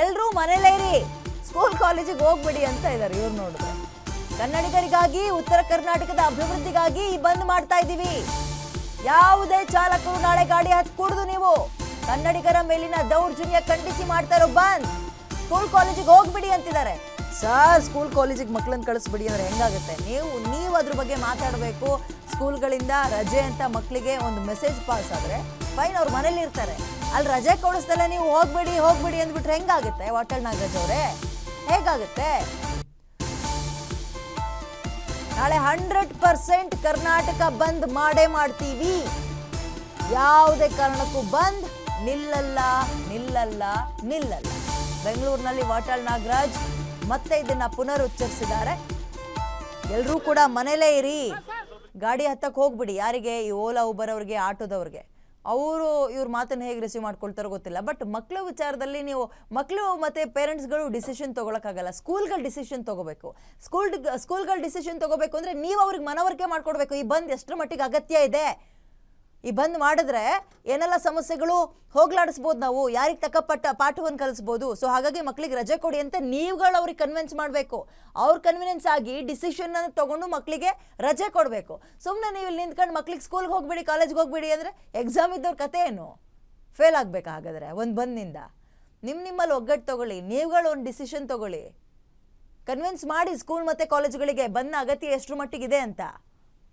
ಎಲ್ಲರೂ ಮನೇಲೇ ಇರಿ. ಸ್ಕೂಲ್ ಕಾಲೇಜಿಗೆ ಹೋಗ್ಬಿಡಿ ಅಂತ ಇದ್ದಾರೆ ಇವ್ರು ನೋಡಿದ್ರೆ. ಕನ್ನಡಿಗರಿಗಾಗಿ, ಉತ್ತರ ಕರ್ನಾಟಕದ ಅಭಿವೃದ್ಧಿಗಾಗಿ ಈ ಬಂದ್ ಮಾಡ್ತಾ ಇದ್ದೀವಿ. ಯಾವುದೇ ಚಾಲಕರು ನಾಳೆ ಗಾಡಿ ಹತ್ಕೂಡ್ದು ಕುಡ್ದು ನೀವು. ಕನ್ನಡಿಗರ ಮೇಲಿನ ದೌರ್ಜನ್ಯ ಖಂಡಿಸಿ ಮಾಡ್ತಾರೋ ಬಂದ್. ಸ್ಕೂಲ್ ಕಾಲೇಜಿಗೆ ಹೋಗ್ಬಿಡಿ ಅಂತಿದ್ದಾರೆ. ಸರ್ ಸ್ಕೂಲ್ ಕಾಲೇಜಿಗೆ ಮಕ್ಕಳನ್ನ ಕಳಿಸ್ಬಿಡಿ ಅಂದ್ರೆ ಹೆಂಗಾಗುತ್ತೆ? ನೀವು ನೀವು ಅದ್ರ ಬಗ್ಗೆ ಮಾತಾಡಬೇಕು. ಸ್ಕೂಲ್ಗಳಿಂದ ರಜೆ ಅಂತ ಮಕ್ಕಳಿಗೆ ಒಂದು ಮೆಸೇಜ್ ಪಾಸ್ ಆದರೆ ಫೈನ್ ಅವ್ರ ಮನೇಲಿ ಇರ್ತಾರೆ. ಅಲ್ಲಿ ರಜೆ ಕೊಡಿಸ್ದಲ್ಲ ನೀವು ಹೋಗ್ಬಿಡಿ ಹೋಗ್ಬಿಡಿ ಅಂದ್ಬಿಟ್ರೆ ಹೆಂಗಾಗುತ್ತೆ? ವಾಟಲ್ ನಾಗರಾಜ್ ಅವರೇ, ಹೇಗಾಗುತ್ತೆ? ನಾಳೆ ಹಂಡ್ರೆಡ್ ಪರ್ಸೆಂಟ್ ಕರ್ನಾಟಕ ಬಂದ್ ಮಾಡೇ ಮಾಡ್ತೀವಿ. ಯಾವುದೇ ಕಾರಣಕ್ಕೂ ಬಂದ್ ನಿಲ್ಲಲ್ಲ ನಿಲ್ಲಲ್ಲ ನಿಲ್ಲಲ್ಲ. ಬೆಂಗಳೂರಿನಲ್ಲಿ ವಾಟಾಳ್ ನಾಗರಾಜ್ ಮತ್ತೆ ಇದನ್ನ ಪುನರುಚ್ಚರಿಸಿದ್ದಾರೆ. ಎಲ್ಲರೂ ಕೂಡ ಮನೇಲೇ ಇರಿ. ಗಾಡಿ ಹತ್ತಕ್ಕೆ ಹೋಗ್ಬಿಡಿ. ಯಾರಿಗೆ? ಈ ಓಲಾ ಉಬರ್ ಅವ್ರಿಗೆ, ಆಟೋದವ್ರಿಗೆ. ಅವರು ಇವ್ರ ಮಾತನ್ನ ಹೇಗೆ ರಿಸೀವ್ ಮಾಡ್ಕೊಳ್ತಾರೋ ಗೊತ್ತಿಲ್ಲ. ಬಟ್ ಮಕ್ಕಳ ವಿಚಾರದಲ್ಲಿ ನೀವು ಮಕ್ಕಳು ಮತ್ತು ಪೇರೆಂಟ್ಸ್ಗಳು ಡಿಸಿಷನ್ ತೊಗೊಳಕ್ಕಾಗಲ್ಲ. ಸ್ಕೂಲ್ಗಳು ಡಿಸಿಷನ್ ತೊಗೋಬೇಕು. ಸ್ಕೂಲ್ ಸ್ಕೂಲ್ಗಳು ಡಿಸಿಷನ್ ತೊಗೋಬೇಕು ಅಂದರೆ ನೀವು ಅವ್ರಿಗೆ ಮನವರಿಕೆ ಮಾಡ್ಕೊಡ್ಬೇಕು. ಈ ಬಂದ್ ಎಷ್ಟರ ಮಟ್ಟಿಗೆ ಅಗತ್ಯ ಇದೆ? ಈ ಬಂದ್ ಮಾಡಿದ್ರೆ ಏನೆಲ್ಲ ಸಮಸ್ಯೆಗಳು ಹೋಗ್ಲಾಡಿಸ್ಬೋದು ನಾವು, ಯಾರಿಗೆ ತಕ್ಕಪಟ್ಟ ಪಾಠವನ್ನು ಕಲಿಸ್ಬೋದು? ಸೊ ಹಾಗಾಗಿ ಮಕ್ಕಳಿಗೆ ರಜೆ ಕೊಡಿ ಅಂತ ನೀವುಗಳು ಅವ್ರಿಗೆ ಕನ್ವಿನ್ಸ್ ಮಾಡಬೇಕು. ಅವ್ರ ಕನ್ವಿನೆನ್ಸ್ ಆಗಿ ಡಿಸಿಷನ್ ಅನ್ನು ತಗೊಂಡು ಮಕ್ಕಳಿಗೆ ರಜೆ ಕೊಡಬೇಕು. ಸುಮ್ಮನೆ ನೀವು ಇಲ್ಲಿ ನಿಂತ್ಕೊಂಡು ಮಕ್ಳಿಗೆ ಸ್ಕೂಲ್ಗೆ ಹೋಗ್ಬೇಡಿ ಕಾಲೇಜ್ಗೆ ಹೋಗ್ಬೇಡಿ ಅಂದರೆ ಎಕ್ಸಾಮ್ ಇದ್ದವ್ರ ಕತೆ ಏನು? ಫೇಲ್ ಆಗಬೇಕು ಹಾಗಾದರೆ ಒಂದು ಬಂದ್ನಿಂದ. ನಿಮ್ಮ ನಿಮ್ಮಲ್ಲಿ ಒಗ್ಗಟ್ಟು ತಗೊಳ್ಳಿ, ನೀವುಗಳು ಒಂದು ಡಿಸಿಷನ್ ತಗೊಳ್ಳಿ. ಕನ್ವಿನ್ಸ್ ಮಾಡಿ ಸ್ಕೂಲ್ ಮತ್ತು ಕಾಲೇಜ್ಗಳಿಗೆ ಬಂದ ಅಗತ್ಯ ಮಟ್ಟಿಗೆ ಇದೆ ಅಂತ.